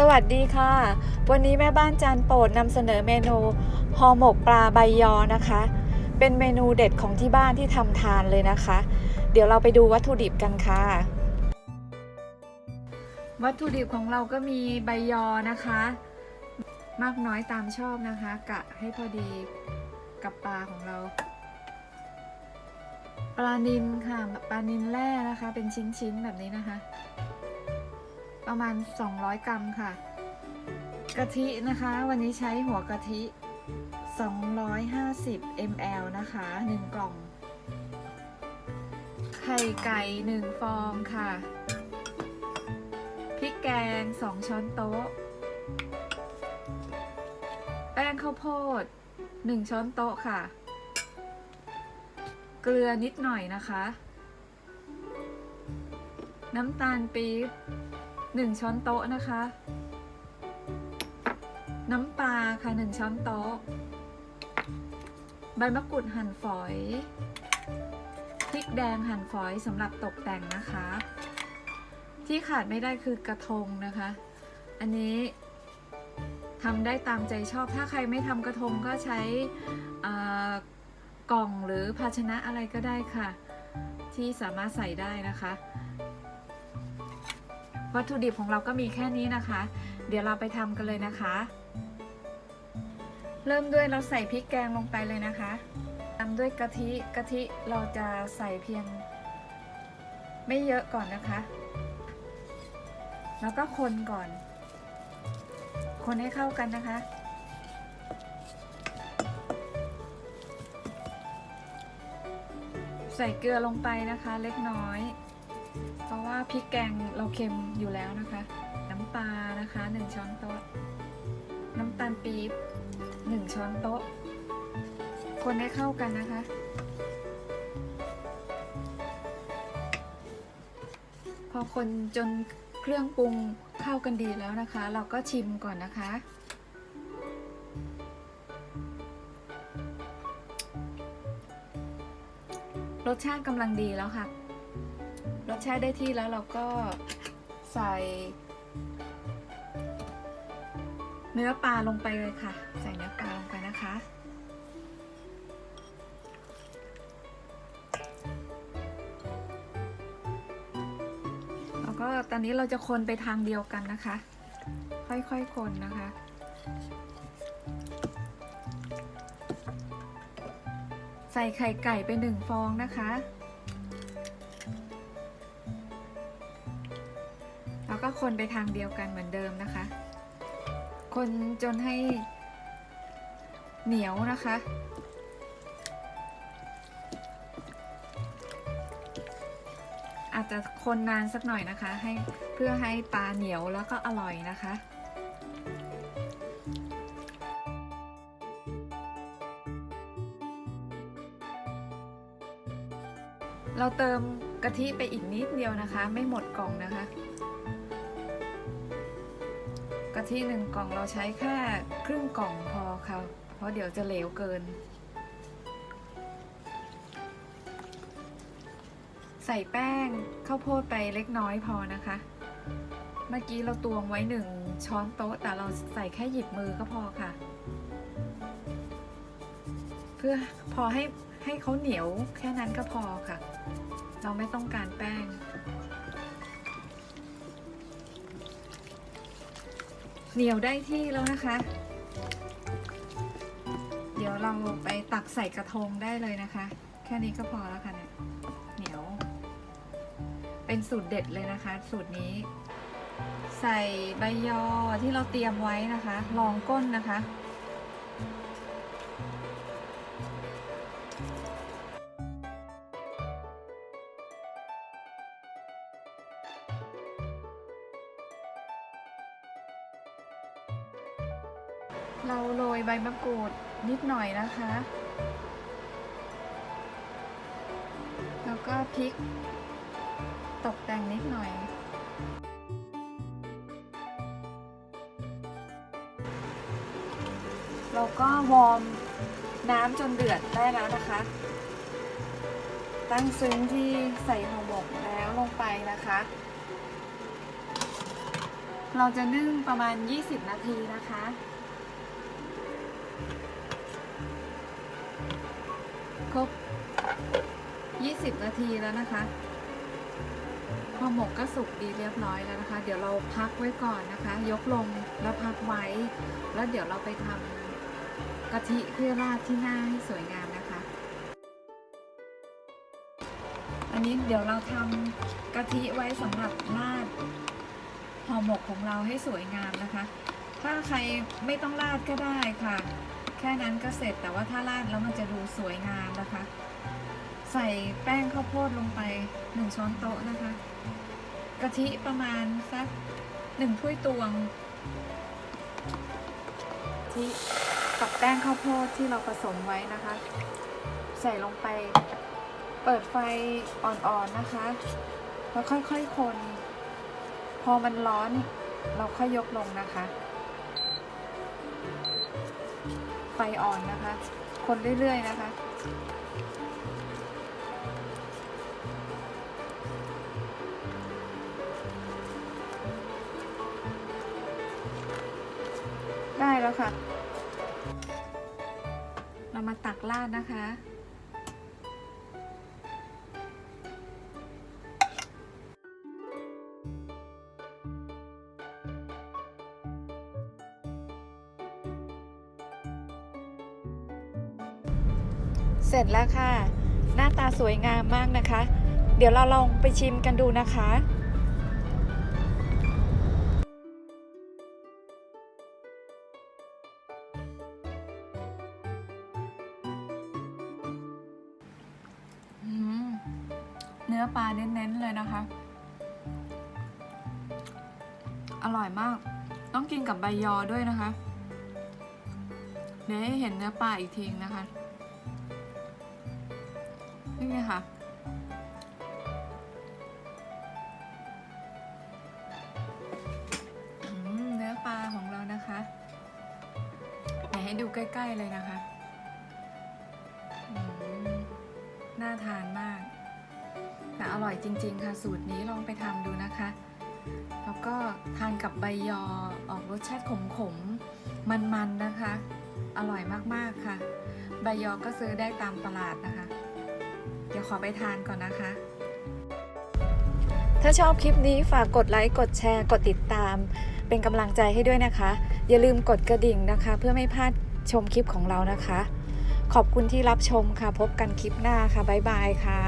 สวัสดีค่ะ วันนี้แม่บ้านจานโปรดนำเสนอเมนูห่อหมกปลาใบยอนะคะ เป็นเมนูเด็ดของที่บ้านที่ทำทานเลยนะคะ เดี๋ยวเราไปดูวัตถุดิบกันค่ะ วัตถุดิบของเราก็มีใบยอนะคะ มากน้อยตามชอบนะคะ กะให้พอดีกับปลาของเรา ปลานิลค่ะปลานิลแร่นะคะ เป็นชิ้นๆแบบนี้นะคะ ประมาณ 200 กรัมค่ะ กะทินะคะ วันนี้ใช้หัวกะทิ 250 ml นะคะ 1 กล่อง ไข่ไก่ 1 ฟองค่ะ พริกแกง 2 ช้อนโต๊ะ แป้งข้าวโพด 1 ช้อนโต๊ะค่ะ เกลือนิดหน่อยนะคะ น้ำตาลปี๊บ หนึ่งช้อนโต๊ะนะคะ น้ำปลาค่ะหนึ่งช้อนโต๊ะ ใบมะกรูดหั่นฝอย พริกแดงหั่นฝอยสำหรับตกแต่งนะคะ ที่ขาดไม่ได้คือกระทงนะคะ อันนี้ทำได้ตามใจชอบ ถ้าใครไม่ทำกระทงก็ใช้กล่องหรือภาชนะอะไรก็ได้ค่ะ ที่สามารถใส่ได้นะคะ วัตถุดิบของเราก็มีแค่นี้นะคะ เดี๋ยวเราไปทำกันเลยนะคะ เริ่มด้วยเราใส่พริกแกงลงไปเลยนะคะตามด้วยกะทิกะทิเราจะใส่เพียง ไม่เยอะก่อนนะคะ แล้วก็คนก่อน คนให้เข้ากันนะคะใส่เกลือลงไปนะคะเล็กน้อย เพราะว่าพริกแกงเราเค็มอยู่แล้วนะคะ น้ำปลานะคะ1ช้อนโต๊ะ น้ำตาลปี๊บ1ช้อนโต๊ะ คนให้เข้ากันนะคะพอคนจนเครื่องปรุงเข้ากันดีแล้วนะคะ เราก็ชิมก่อนนะคะ รสชาติกำลังดีแล้วค่ะ รสชาติได้ที่แล้วเราก็ใส่เนื้อปลาลงไปเลยค่ะ ใส่เนื้อปลาลงไปนะคะ แล้วก็ตอนนี้เราจะคนไปทางเดียวกันนะคะ ค่อยๆคนนะคะใส่ไข่ไก่ไปหนึ่งฟองนะคะ แล้วก็คนไปทางเดียวกันเหมือนเดิมนะคะ คนจนให้เหนียวนะคะ อาจจะคนนานสักหน่อยนะคะให้เพื่อให้ปลาเหนียวแล้วก็อร่อยนะคะเราเติมกะทิไปอีกนิดเดียวนะคะ ไม่หมดกล่องนะคะ กะทิหนึ่งกล่องเราใช้แค่ครึ่งกล่องพอค่ะ เพราะเดี๋ยวจะเหลวเกิน ใส่แป้งข้าวโพดไปเล็กน้อยพอนะคะ เมื่อกี้เราตวงไว้หนึ่งช้อนโต๊ะ แต่เราใส่แค่หยิบมือก็พอค่ะ เพื่อพอให้ให้เขาเหนียวแค่นั้นก็พอค่ะ เราไม่ต้องการแป้ง เหนียวได้ที่แล้วนะคะ เดี๋ยวเราไปตักใส่กระทงได้เลยนะคะ แค่นี้ก็พอแล้วค่ะเนี่ยเหนียว เป็นสูตรเด็ดเลยนะคะ สูตรนี้ ใส่ใบยอที่เราเตรียมไว้นะคะรองก้นนะคะ เราโรยใบมะกรูดนิดหน่อยนะคะ แล้วก็พริก ตกแต่งนิดหน่อย เราก็วอร์มน้ำจนเดือดได้แล้วนะคะ ตั้งซึ้งที่ใส่ห่อหมกแล้วลงไปนะคะ เราจะนึ่งประมาณ 20 นาทีนะคะ รบ 20 นาทีแล้วนะคะพอหมกก็สุกดีเรียบร้อยแล้วนะคะ เดี๋ยวเราพักไว้ก่อนนะคะ ยกลงแล้วพักไว้ แล้วเดี๋ยวเราไปทำกะทิเพื่อราดที่หน้าให้สวยงามนะคะ อันนี้เดี๋ยวเราทำกะทิไว้สำหรับราดห่อหมกของเราให้สวยงามนะคะ ถ้าใครไม่ต้องราดก็ได้ค่ะ แค่นั้นก็เสร็จแต่ว่าถ้าราดแล้วมันจะดูสวยงามนะคะ ใส่แป้งข้าวโพดลงไป 1 ช้อนโต๊ะนะคะ กะทิประมาณสักหนึ่งถ้วยตวงที่กับแป้งข้าวโพดที่เราผสมไว้นะคะ ใส่ลงไปเปิดไฟอ่อนๆนะคะ แล้วค่อยๆคน พอมันร้อนเราค่อยยกลงนะคะ ไฟอ่อนนะคะ คนเรื่อยๆนะคะได้แล้วค่ะ เรามาตักราดนะคะ เสร็จแล้วค่ะ หน้าตาสวยงามมากนะคะ เดี๋ยวเราลองไปชิมกันดูนะคะเนื้อปลาเน้นๆเลยนะคะ อร่อยมาก ต้องกินกับใบยอด้วยนะคะ เดี๋ยวให้เห็นเนื้อปลาอีกทีนะคะ นี่ไงค่ะ เนื้อปลาของเรานะคะเดี๋ยวให้ดูใกล้ ๆ เลยนะคะน่าทานมากแต่อร่อยจริง ๆ ค่ะ สูตรนี้ลองไปทำดูนะคะ แล้วก็ทานกับใบยอออกรสชาติขมๆ มันๆ นะคะ อร่อยมากๆ ค่ะ ใบยอก็ซื้อได้ตามตลาดนะคะ ดี๋ยวขอไปทานก่อนนะคะ ถ้าชอบคลิปนี้ฝากกดไลค์ กดแชร์ กดติดตาม เป็นกำลังใจให้ด้วยนะคะ อย่าลืมกดกระดิ่งนะคะ เพื่อไม่พลาดชมคลิปของเรานะคะ ขอบคุณที่รับชมค่ะ พบกันคลิปหน้าค่ะ บ๊ายบายค่ะ